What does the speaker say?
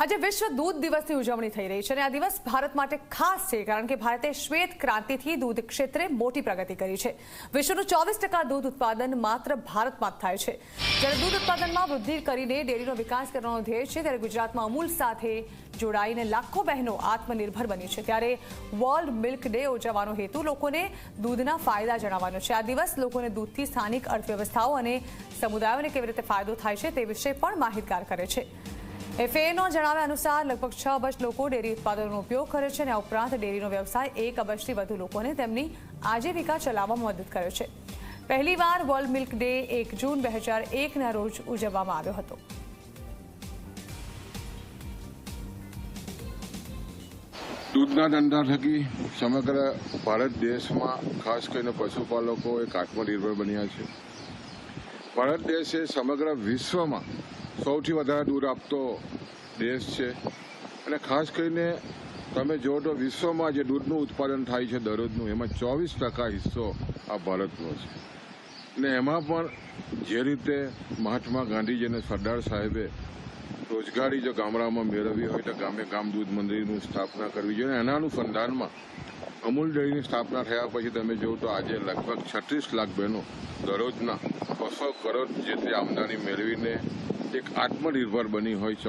આજે વિશ્વ દૂધ દિવસની ઉજવણી થઈ રહી છે અને આ દિવસ ભારત માટે ખાસ છે, કારણ કે ભારતે શ્વેત ક્રાંતિથી દૂધ ક્ષેત્રે મોટી પ્રગતિ કરી છે. વિશ્વનું ચોવીસ દૂધ ઉત્પાદન માત્ર ભારતમાં જ થાય છે. જ્યારે દૂધ ઉત્પાદનમાં વૃદ્ધિ કરીને ડેરીનો વિકાસ કરવાનો ધ્યેય છે, ત્યારે ગુજરાતમાં અમૂલ સાથે જોડાઈને લાખો બહેનો આત્મનિર્ભર બની છે. ત્યારે વર્લ્ડ મિલ્ક ડે ઉજવવાનો હેતુ લોકોને દૂધના ફાયદા જણાવવાનો છે. આ દિવસ લોકોને દૂધથી સ્થાનિક અર્થવ્યવસ્થાઓ અને સમુદાયોને કેવી રીતે ફાયદો થાય છે તે વિશે પણ માહિતગાર કરે છે. એફએનો જણાવ્યા અનુસાર લગભગ છ અબજ લોકો ડેરી ઉત્પાદનોનો ઉપયોગ કરે છે અને આ ઉપરાંત ડેરીનો વ્યવસાય એક અબજથી વધુ લોકોને તેમની આજીવિકા ચલાવવામાં મદદ કરે છે. પહેલીવાર વર્લ્ડ મિલ્ક ડે એક જૂન બે હજાર એકના રોજ ઉજવવામાં આવ્યો હતો. દૂધના ધંધા થકી સમગ્ર ભારત દેશમાં ખાસ કરીને પશુપાલકો એક આત્મનિર્ભર બન્યા છે. ભારત દેશ સમગ્ર વિશ્વમાં સૌથી વધારે દૂધ આપતો દેશ છે. અને ખાસ કરીને તમે જો તો વિશ્વમાં જે દૂધનું ઉત્પાદન થાય છે દરરોજનું, એમાં ચોવીસ ટકા હિસ્સો આ ભારતનો છે. ને એમાં પણ જે રીતે મહાત્મા ગાંધીજી અને સરદાર સાહેબે રોજગારી જો ગામડામાં મેળવવી હોય તો ગામે ગામ દૂધ મંદિરની સ્થાપના કરવી જોઈએ. એના અનુસંધાનમાં અમૂલ ડેરીની સ્થાપના થયા પછી તમે જુઓ તો આજે લગભગ છત્રીસ લાખ બહેનો દરરોજના બસો કરોડ જેટલી આમદાની મેળવીને એક આત્મનિર્ભર બની હોય